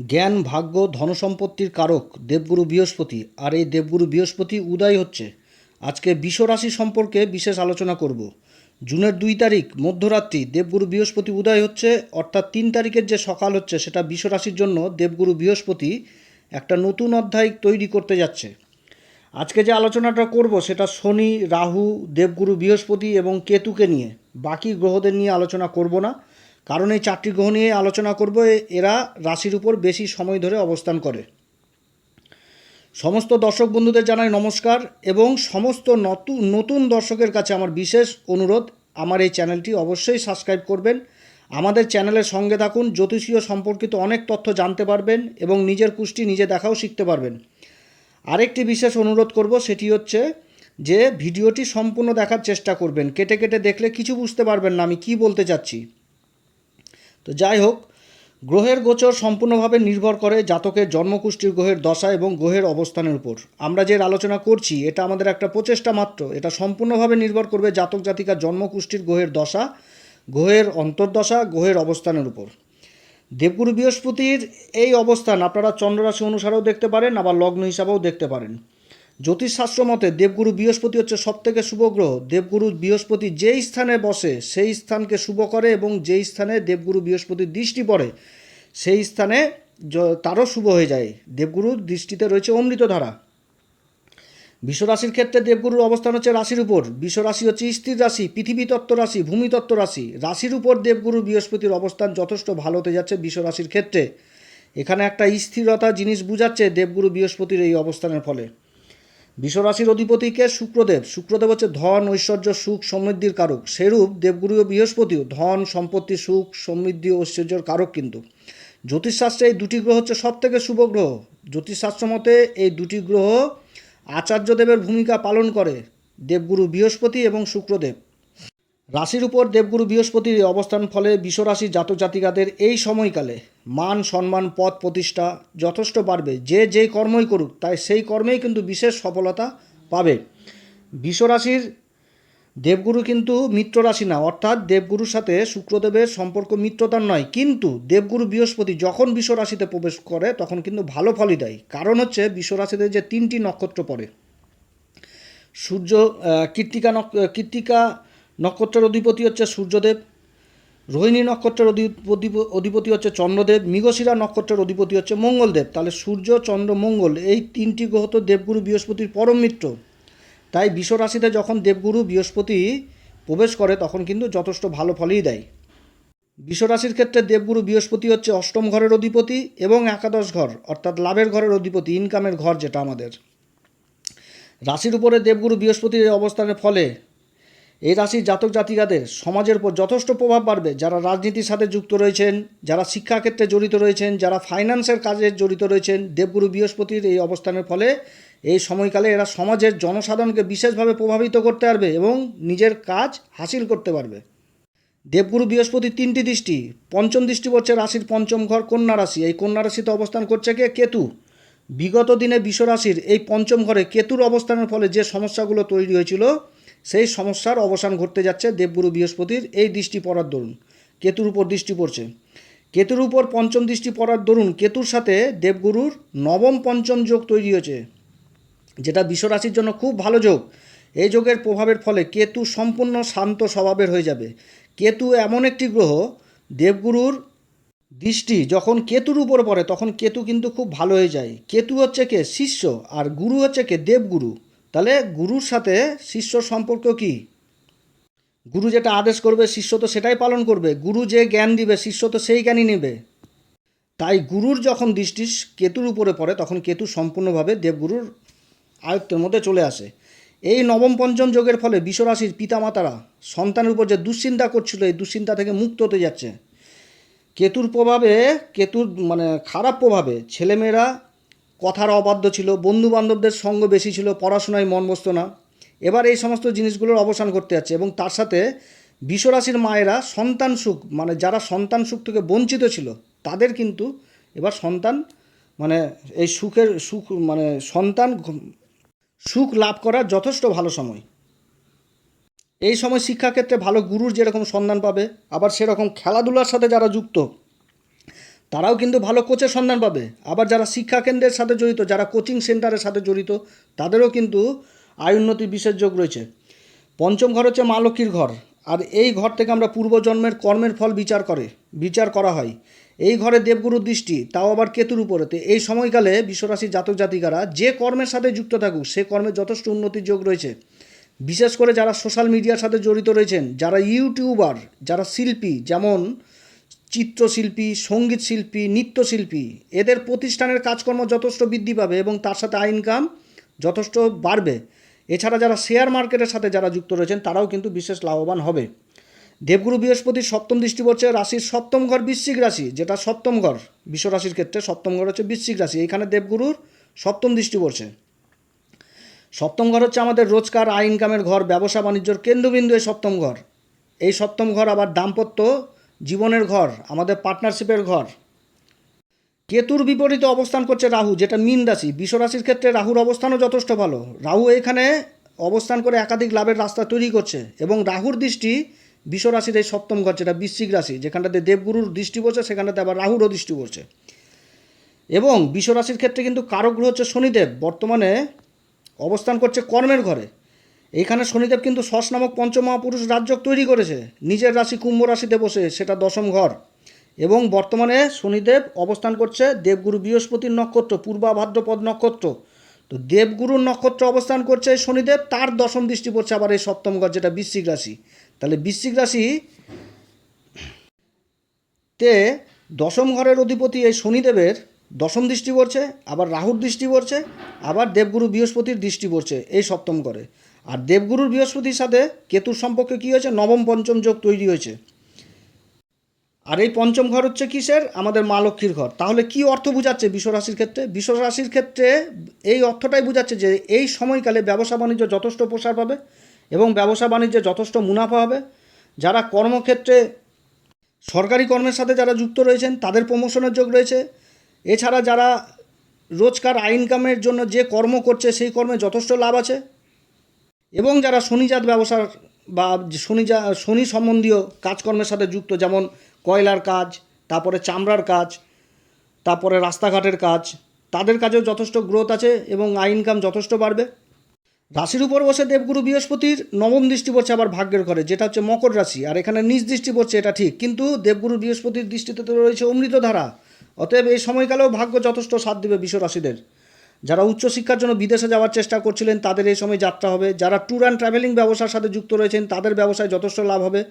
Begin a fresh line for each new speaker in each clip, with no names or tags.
জ্ঞান, ভাগ্য, ধনসম্পত্তির কারক দেবগুরু বৃহস্পতি। আর এই দেবগুরু বৃহস্পতি উদয় হচ্ছে। আজকে রাশি সম্পর্কে বিশেষ আলোচনা করব। জুনের দুই তারিখ, মধ্যরাত্রি, দেবগুরু বৃহস্পতি উদয় হচ্ছে। অর্থাৎ তিন তারিখের যে সকাল হচ্ছে, সেটা রাশির জন্য দেবগুরু বৃহস্পতি একটা নতুন অধ্যায় তৈরি করতে যাচ্ছে। আজকে যে আলোচনাটা করব, সেটা শনি, রাহু, দেবগুরু বৃহস্পতি এবং কেতুকে নিয়ে। বাকি গ্রহদের নিয়ে আলোচনা করব না। কারণ এই চারটি গ্রহ নিয়ে আলোচনা করব এরা রাশির উপর বেশি সময় ধরে অবস্থান করে। সমস্ত দর্শক বন্ধুদের জানাই নমস্কার এবং সমস্ত নতুন নতুন দর্শকের কাছে আমার বিশেষ অনুরোধ, আমার এই চ্যানেলটি অবশ্যই সাবস্ক্রাইব করবেন, আমাদের চ্যানেলের সঙ্গে থাকুন, জ্যোতিষীয় সম্পর্কিত অনেক তথ্য জানতে পারবেন এবং নিজের কুষ্টি নিজে দেখাও শিখতে পারবেন। আরেকটি বিশেষ অনুরোধ করব, সেটি হচ্ছে যে, ভিডিওটি সম্পূর্ণ দেখার চেষ্টা করবেন, কেটে কেটে দেখলে কিছু বুঝতে পারবেন না, আমি কি বলতে চাচ্ছি। তো যাই হোক, গ্রহের গোচর সম্পূর্ণভাবে নির্ভর করে জাতকের জন্মকুষ্ঠির গ্রহের দশা এবং গ্রহের অবস্থানের উপর। আমরা যে আলোচনা করছি, এটা আমাদের একটা প্রচেষ্টা মাত্র। এটা সম্পূর্ণভাবে নির্ভর করবে জাতক জাতিকার জন্মকুষ্ঠির গ্রহের দশা, গ্রহের অন্তর্দশা, গ্রহের অবস্থানের উপর। দেবগুরু বৃহস্পতির এই অবস্থান আপনারা চন্দ্ররাশি অনুসারেও দেখতে পারেন, আবার লগ্ন হিসাবেও দেখতে পারেন। জ্যোতিষশাস্ত্র মতে দেবগুরু বৃহস্পতি হচ্ছে সবথেকে শুভ গ্রহ। দেবগুরু বৃহস্পতি যেই স্থানে বসে, সেই স্থানকে শুভ করে এবং যেই স্থানে দেবগুরু বৃহস্পতির দৃষ্টি পড়ে, সেই স্থানে তারও শুভ হয়ে যায়। দেবগুরুর দৃষ্টিতে রয়েছে অমৃতধারা। বিশ্বরাশির ক্ষেত্রে দেবগুরুর অবস্থান হচ্ছে রাশির উপর। বিশ্বরাশি হচ্ছে স্থির রাশি পৃথিবী তত্ত্ব রাশি, ভূমিতত্ত্ব রাশি। রাশির উপর দেবগুরু বৃহস্পতির অবস্থান যথেষ্ট ভালো হতে যাচ্ছে বিশ্বরাশির ক্ষেত্রে। এখানে একটা স্থিরতা জিনিস বুঝাচ্ছে দেবগুরু বৃহস্পতির এই অবস্থানের ফলে। বিশ্বরাশির অধিপতিকে শুক্রদেব। শুক্রদেব হচ্ছে ধন, ঐশ্বর্য, সুখ, সমৃদ্ধির কারক। সেরূপ দেবগুরু ও বৃহস্পতিও ধন, সম্পত্তি, সুখ, সমৃদ্ধি ঐশ্বর্যের কারক কিন্তু। জ্যোতিষশাস্ত্রে এই দুটি গ্রহ হচ্ছে সব থেকে শুভ গ্রহ। জ্যোতিষশাস্ত্র মতে এই দুটি গ্রহ আচার্যদেবের ভূমিকা পালন করে। দেবগুরু বৃহস্পতি এবং শুক্রদেব। রাশির উপর দেবগুরু বৃহস্পতির অবস্থান ফলে বিশ্বরাশির জাতক জাতিকাদের এই সময়কালে মান, সম্মান, পদ প্রতিষ্ঠা যথেষ্ট বাড়বে। যে যেই কর্মই করুক, তাই সেই কর্মেই কিন্তু বিশেষ সফলতা পাবে। বিশ্বরাশির দেবগুরু কিন্তু মিত্র রাশি না, অর্থাৎ দেবগুরুর সাথে শুক্রদেবের সম্পর্ক মিত্রতার নয়। কিন্তু দেবগুরু বৃহস্পতি যখন বিশ্বরাশিতে প্রবেশ করে, তখন কিন্তু ভালো ফলই দেয়। কারণ হচ্ছে বিশ্বরাশিতে যে তিনটি নক্ষত্র পড়ে, সূর্য কৃত্তিকা কৃত্তিকা নক্ষত্রের অধিপতি হচ্ছে সূর্যদেব, রোহিণী নক্ষত্রের অধি- অধিপ- অধিপতি হচ্ছে চন্দ্রদেব, মৃগশিরা নক্ষত্রের অধিপতি হচ্ছে মঙ্গলদেব। তাহলে সূর্য, চন্দ্র, মঙ্গল এই তিনটি গ্রহ তো দেবগুরু বৃহস্পতির পরম মিত্র। তাই বিশ্বরাশিতে যখন দেবগুরু বৃহস্পতি প্রবেশ করে, তখন কিন্তু যথেষ্ট ভালো ফলই দেয়। বিশ্বরাশির ক্ষেত্রে দেবগুরু বৃহস্পতি হচ্ছে অষ্টম ঘরের অধিপতি এবং একাদশ ঘর, অর্থাৎ লাভের ঘরের অধিপতি, ইনকামের ঘর যেটা আমাদের। রাশির উপরে দেবগুরু বৃহস্পতির অবস্থানের ফলে এই রাশির জাতক জাতিকাদের সমাজের উপর যথেষ্ট প্রভাব বাড়বে যারা রাজনীতির সাথে যুক্ত রয়েছেন, যারা শিক্ষাক্ষেত্রে জড়িত রয়েছেন, যারা ফাইন্যান্সের কাজে জড়িত রয়েছেন, দেবগুরু বৃহস্পতির এই অবস্থানের ফলে এই সময়কালে এরা সমাজের জনসাধারণকে বিশেষভাবে প্রভাবিত করতে পারবে এবং নিজের কাজ হাসিল করতে পারবে। দেবগুরু বৃহস্পতির তিনটি দৃষ্টি, পঞ্চম দৃষ্টি পড়ছে রাশির পঞ্চম ঘর কন্যা রাশি। এই কন্যা রাশিতে অবস্থান করছে কে? কেতু। বিগত দিনে বিশ্বরাশির এই পঞ্চম ঘরে কেতুর অবস্থানের ফলে যে সমস্যাগুলো তৈরি হয়েছিল সেই সমস্যার অবসান ঘটতে যাচ্ছে দেবগুরু বৃহস্পতির এই দৃষ্টি পড়ার দরুন। কেতুর উপর দৃষ্টি পড়ছে। কেতুর উপর পঞ্চম দৃষ্টি পড়ার দরুন, কেতুর সাথে দেবগুরুর নবম পঞ্চম যোগ তৈরি হয়েছে, যেটা বিশ্বরাশির জন্য খুব ভালো যোগ। এই যোগের প্রভাবের ফলে কেতু সম্পূর্ণ শান্ত স্বভাবের হয়ে যাবে। কেতু এমন একটি গ্রহ, দেবগুরুর দৃষ্টি যখন কেতুর উপর পড়ে, তখন কেতু কিন্তু খুব ভালো হয়ে যায়। কেতু হচ্ছে কে? শিষ্য, আর গুরু হচ্ছে কে? দেবগুরু। তাহলে গুরুর সাথে শিষ্যর সম্পর্ক কি? গুরু যেটা আদেশ করবে, শিষ্য তো সেটাই পালন করবে। গুরু যে জ্ঞান দিবে, শিষ্য তো সেই জ্ঞানই নেবে। তাই গুরুর যখন দৃষ্টি কেতুর উপরে পড়ে, তখন কেতু সম্পূর্ণভাবে দেবগুরুর আয়ত্তের মধ্যে চলে আসে। এই নবম পঞ্চম যোগের ফলে বিশ্বরাশির পিতামাতারা সন্তানের উপর যে দুশ্চিন্তা করছিল, এই দুশ্চিন্তা থেকে মুক্ত হতে যাচ্ছে। কেতুর প্রভাবে, কেতুর মানে খারাপ প্রভাবে ছেলেমেয়েরা কথার অবাধ্য ছিল বন্ধু বান্ধবদের সঙ্গ বেশি ছিল, পড়াশোনায় মন বসতো না। এবার এই সমস্ত জিনিসগুলোর অবসান করতে যাচ্ছে এবং তার সাথে বিশ্বরাশির মায়েরা সন্তান সুখ মানে যারা সন্তান সুখ থেকে বঞ্চিত ছিল, তাদের কিন্তু এবার সন্তান মানে এই সুখের সুখ মানে সন্তান সুখ লাভ করার যথেষ্ট ভালো সময়। এই সময় শিক্ষাক্ষেত্রে ভালো গুরুর যেরকম সন্ধান পাবে, আবার সেরকম খেলাধুলার সাথে যারা যুক্ত তারাও কিন্তু ভালো কোচের সন্ধান পাবে। আবার যারা শিক্ষা কেন্দ্রের সাথে জড়িত, যারা কোচিং সেন্টারের সাথে জড়িত, তাদেরও কিন্তু আয় উন্নতির বিশেষ যোগ রয়েছে। পঞ্চম ঘর হচ্ছে মা লক্ষ্মীর ঘর। আর এই ঘর থেকে আমরা পূর্বজন্মের কর্মের ফল বিচার করে, বিচার করা হয়। এই ঘরে দেবগুরুর দৃষ্টি, তাও আবার কেতুর উপরেতে। এই সময়কালে বিশ্বরাশির জাতক জাতিকারা যে কর্মের সাথে যুক্ত থাকুক, সে কর্মে যথেষ্ট উন্নতির যোগ রয়েছে। বিশেষ করে যারা সোশ্যাল মিডিয়ার সাথে জড়িত রয়েছেন, যারা ইউটিউবার যারা শিল্পী, যেমন চিত্রশিল্পী সংগীত শিল্পী নৃত্যশিল্পী। এদের প্রতিষ্ঠানের কাজকর্ম যথেষ্ট বৃদ্ধি পাবে এবং তার সাথে আয় ইনকাম যথেষ্ট বাড়বে। এছাড়া যারা শেয়ার মার্কেটের সাথে যারা যুক্ত রয়েছেন, তারাও কিন্তু বিশেষ লাভবান হবে। দেবগুরু বৃহস্পতির সপ্তম দৃষ্টি পড়ছে রাশির সপ্তম ঘর বৃশ্চিক রাশি, যেটা সপ্তম ঘর। বিশ্ব রাশির ক্ষেত্রে সপ্তম ঘর হচ্ছে বৃশ্চিক রাশি। এখানে দেবগুরুর সপ্তম দৃষ্টি পড়ছে। সপ্তম ঘর হচ্ছে আমাদের রোজগার আয় ইনকামের ঘর, ব্যবসা, বাণিজ্যর কেন্দ্রবিন্দু এই সপ্তম ঘর। এই সপ্তম ঘর আবার দাম্পত্য জীবনের ঘর, আমাদের পার্টনারশিপের ঘর। কেতুর বিপরীতে অবস্থান করছে রাহু, যেটা মীন রাশি। বিশ্বরাশির ক্ষেত্রে রাহুর অবস্থানও যথেষ্ট ভালো। রাহু এখানে অবস্থান করে একাধিক লাভের রাস্তা তৈরি করছে এবং রাহুর দৃষ্টি বিশ্বরাশির এই সপ্তম ঘর, যেটা বৃশ্চিক রাশি, যেখানটাতে দেবগুরুর দৃষ্টি পড়ছে, সেখানটাতে আবার রাহুরও দৃষ্টি পড়ছে। এবং বিশ্বরাশির ক্ষেত্রে কিন্তু কারক গ্রহ হচ্ছে শনিদেব। বর্তমানে অবস্থান করছে কর্মের ঘরে। এইখানে শনিদেব কিন্তু শশ নামক পঞ্চমহাপুরুষ রাজ্যক তৈরি করেছে। নিজের রাশি কুম্ভ রাশিতে বসে, সেটা দশম ঘর। এবং বর্তমানে শনিদেব অবস্থান করছে দেবগুরু বৃহস্পতির নক্ষত্র, পূর্বা ভাদ্রপদ নক্ষত্র। তো দেবগুরুর নক্ষত্র অবস্থান করছে এই শনিদেব, তার দশম দৃষ্টি পড়ছে আবার এই সপ্তম ঘর, যেটা বৃশ্চিক রাশি। তাহলে বৃশ্চিক রাশি তে দশম ঘরের অধিপতি এই শনিদেবের দশম দৃষ্টি পড়ছে, আবার রাহুর দৃষ্টি পড়ছে, আবার দেবগুরু বৃহস্পতির দৃষ্টি পড়ছে এই সপ্তম ঘরে। আর দেবগুরুর বৃহস্পতির সাথে কেতুর সম্পর্কে কী হয়েছে? নবম পঞ্চম যোগ তৈরি হয়েছে। আর এই পঞ্চম ঘর হচ্ছে কিসের? আমাদের মা লক্ষ্মীর ঘর। তাহলে কি অর্থ বোঝাচ্ছে বিশ্বরাশির ক্ষেত্রে? বিশ্বরাশির ক্ষেত্রে এই অর্থটাই বোঝাচ্ছে যে এই সময়কালে ব্যবসা বাণিজ্য যথেষ্ট প্রসার পাবে এবং ব্যবসা বাণিজ্যে যথেষ্ট মুনাফা হবে। যারা কর্মক্ষেত্রে সরকারি কর্মের সাথে যারা যুক্ত রয়েছেন, তাদের প্রমোশনের যোগ রয়েছে। এছাড়া যারা রোজকার আয় ইনকামের জন্য যে কর্ম করছে, সেই কর্মে যথেষ্ট লাভ আছে। এবং যারা শনিজাত ব্যবসার বা শনিজা, শনি সম্বন্ধীয় কাজকর্মের সাথে যুক্ত, যেমন কয়লার কাজ, তারপরে চামড়ার কাজ, তারপরে রাস্তাঘাটের কাজ, তাদের কাজেও যথেষ্ট গ্রোথ আছে এবং আয় ইনকাম যথেষ্ট বাড়বে। রাশির উপর বসে দেবগুরু বৃহস্পতির নবম দৃষ্টি পড়ছে আবার ভাগ্যের ঘরে, যেটা হচ্ছে মকর রাশি, আর এখানে নিজ দৃষ্টি পড়ছে, এটা ঠিক, কিন্তু দেবগুরু বৃহস্পতির দৃষ্টিতে তো রয়েছে অমৃতধারা, অতএব এই সময়কালেও ভাগ্য যথেষ্ট সাথ দেবে বিশ্ব রাশিদের যারা উচ্চশিক্ষার জন্য বিদেশে যাওয়ার চেষ্টা করছিলেন, তাদের এই সময় যাত্রা হবে। যারা ট্যুর অ্যান্ড ট্রাভেলিং ব্যবসার সাথে যুক্ত রয়েছেন, তাদের ব্যবসায় যথেষ্ট লাভ হবে।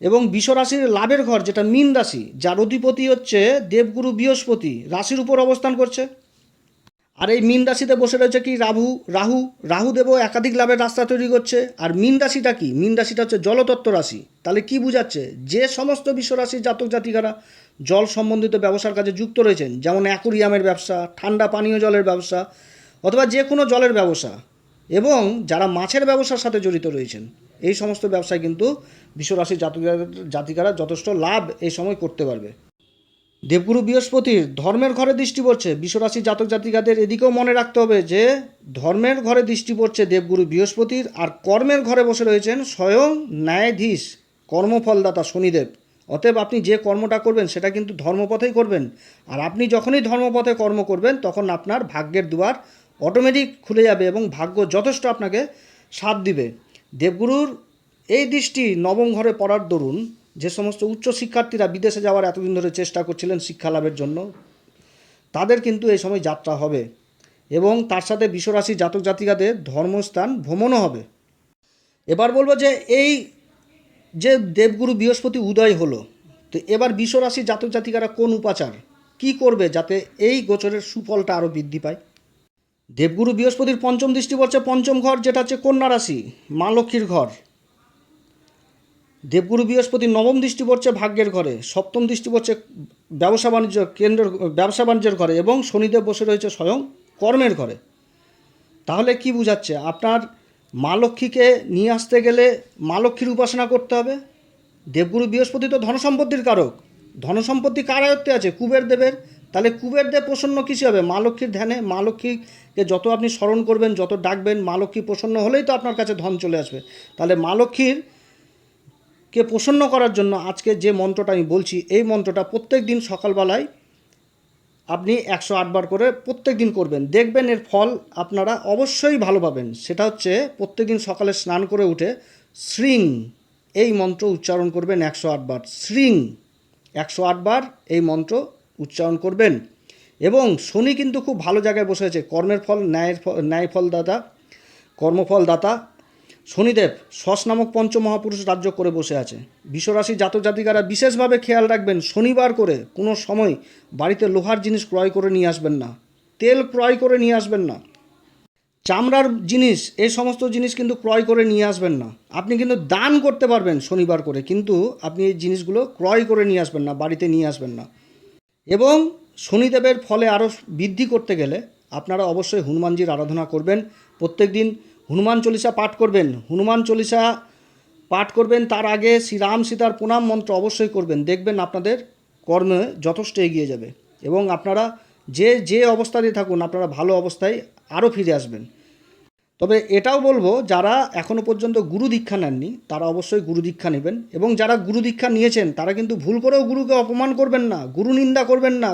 এবং বিশ্বরাশির লাভের ঘর, যেটা মীন রাশি, যার অধিপতি হচ্ছে দেবগুরু বৃহস্পতি, রাশির উপর অবস্থান করছে। আর এই মীন রাশিতে বসে রয়েছে কি? রাহু রাহু রাহু দেব একাধিক লাভের রাস্তা তৈরি করছে। আর মীন রাশিটা কি? মীন রাশিটা হচ্ছে জলতত্ত্ব রাশি। তাহলে কি বুঝাচ্ছে? যে সমস্ত বিশ্বরাশির জাতক জাতিকারা জল সম্বন্ধিত ব্যবসার কাজে যুক্ত রয়েছেন, যেমন অ্যাকুরিয়ামের ব্যবসা, ঠান্ডা পানীয় জলের ব্যবসা, অথবা যে কোনো জলের ব্যবসা, এবং যারা মাছের ব্যবসার সাথে জড়িত রয়েছেন, এই সমস্ত ব্যবসায় কিন্তু বিশ্বরাশি জাতক জাতিকারা যথেষ্ট লাভ এই সময় করতে পারবে। দেবগুরু বৃহস্পতির ধর্মের ঘরে দৃষ্টি পড়ছে বিশ্বরাশি জাতক জাতিকাদের এদিকেও মনে রাখতে হবে যে, ধর্মের ঘরে দৃষ্টি পড়ছে দেবগুরু বৃহস্পতির, আর কর্মের ঘরে বসে রয়েছেন স্বয়ং ন্যায়াধীশ, কর্মফলদাতা শনিদেব। অতএব আপনি যে কর্মটা করবেন সেটা কিন্তু ধর্মপথেই করবেন। আর আপনি যখনই ধর্মপথে কর্ম করবেন, তখন আপনার ভাগ্যের দুয়ার অটোমেটিক খুলে যাবে এবং ভাগ্য যথেষ্ট আপনাকে সাথ দিবে। দেবগুরুর এই দৃষ্টি নবম ঘরে পড়ার দরুন, যে সমস্ত উচ্চ শিক্ষার্থীরা বিদেশে যাওয়ার এতদিন ধরে চেষ্টা করছিলেন শিক্ষা লাভের জন্য, তাদের কিন্তু এই সময় যাত্রা হবে এবং তার সাথে বিশ্বরাশি জাতক জাতিকাদের ধর্মস্থান ভ্রমণও হবে। এবার বলব যে এই যে দেবগুরু বৃহস্পতি উদয় হলো, তো এবার বিশ্বরাশি জাতক জাতিকারা কোন উপাচার? কি করবে যাতে এই গোচরের সুফলটা আরও বৃদ্ধি পায়? দেবগুরু বৃহস্পতির পঞ্চম দৃষ্টি পড়ছে পঞ্চম ঘর, যেটা হচ্ছে কন্যা রাশি, মা লক্ষ্মীর ঘর। দেবগুরু বৃহস্পতি নবম দৃষ্টি পড়ছে ভাগ্যের ঘরে, সপ্তম দৃষ্টি পড়ছে ব্যবসা বাণিজ্য কেন্দ্র ব্যবসা বাণিজ্যের ঘরে এবং শনিদেব বসে রয়েছে স্বয়ং কর্মের ঘরে। তাহলে কি বুঝাচ্ছে? আপনার মা লক্ষ্মীকে নিয়ে আসতে গেলে মা লক্ষ্মীর উপাসনা করতে হবে। দেবগুরু বৃহস্পতি তো ধনসম্পত্তির কারক। ধনসম্পত্তি কার আয়ত্তে আছে? কুবের দেবের। তাহলে কুবের দেব প্রসন্ন কৃষি হবে? মা লক্ষ্মীর ধ্যানে মা লক্ষ্মীকে যত আপনি স্মরণ করবেন, যত ডাকবেন মা লক্ষ্মী প্রসন্ন হলেই তো আপনার কাছে ধন চলে আসবে। তাহলে মা লক্ষ্মীর কে প্রসন্ন করার জন্য আজকে যে মন্ত্রটা আমি বলছি, এই মন্ত্রটা প্রত্যেক দিন সকালবেলায় আপনি একশো আটবার করে প্রত্যেক দিন করবেন। দেখবেন এর ফল আপনারা অবশ্যই ভালো পাবেন। সেটা হচ্ছে প্রত্যেক দিন সকালে স্নান করে উঠে শ্রিং এই মন্ত্র উচ্চারণ করবেন একশো আটবার শ্রিং একশো আটবার এই মন্ত্র উচ্চারণ করবেন। এবং শনি কিন্তু খুব ভালো জায়গায় বসে আছে। কর্মের ফল, ন্যায়ের ফল ন্যায় ফল দাতা, কর্মফল দাতা শনিদেব শস নামক পঞ্চমহাপুরুষ রাজ্য করে বসে আছে বিশ্বরাশি জাতক জাতিকারা বিশেষভাবে খেয়াল রাখবেন, শনিবার করে কোনো সময় বাড়িতে লোহার জিনিস ক্রয় করে নিয়ে আসবেন না, তেল ক্রয় করে নিয়ে আসবেন না, চামড়ার জিনিস এই সমস্ত জিনিস কিন্তু ক্রয় করে নিয়ে আসবেন না। আপনি কিন্তু দান করতে পারবেন শনিবার করে, কিন্তু আপনি এই জিনিসগুলো ক্রয় করে নিয়ে আসবেন না, বাড়িতে নিয়ে আসবেন না। এবং শনিদেবের ফলে আরও বৃদ্ধি করতে গেলে আপনারা অবশ্যই হনুমানজির আরাধনা করবেন। প্রত্যেক দিন হনুমান চল্লিশা পাঠ করবেন। হনুমান চল্লিশা পাঠ করবেন, তার আগে শ্রীরাম সীতার প্রণাম মন্ত্র অবশ্যই করবেন। দেখবেন আপনাদের কর্মে যথেষ্ট এগিয়ে যাবে এবং আপনারা যে যে অবস্থাতে থাকুন, আপনারা ভালো অবস্থায় আরও ফিরে আসবেন। তবে এটাও বলব, যারা এখনও পর্যন্ত গুরু দীক্ষা নেননি, তারা অবশ্যই গুরু দীক্ষা নেবেন এবং যারা গুরু দীক্ষা নিয়েছেন, তারা কিন্তু ভুল করেও গুরুকে অপমান করবেন না, গুরু নিন্দা করবেন না।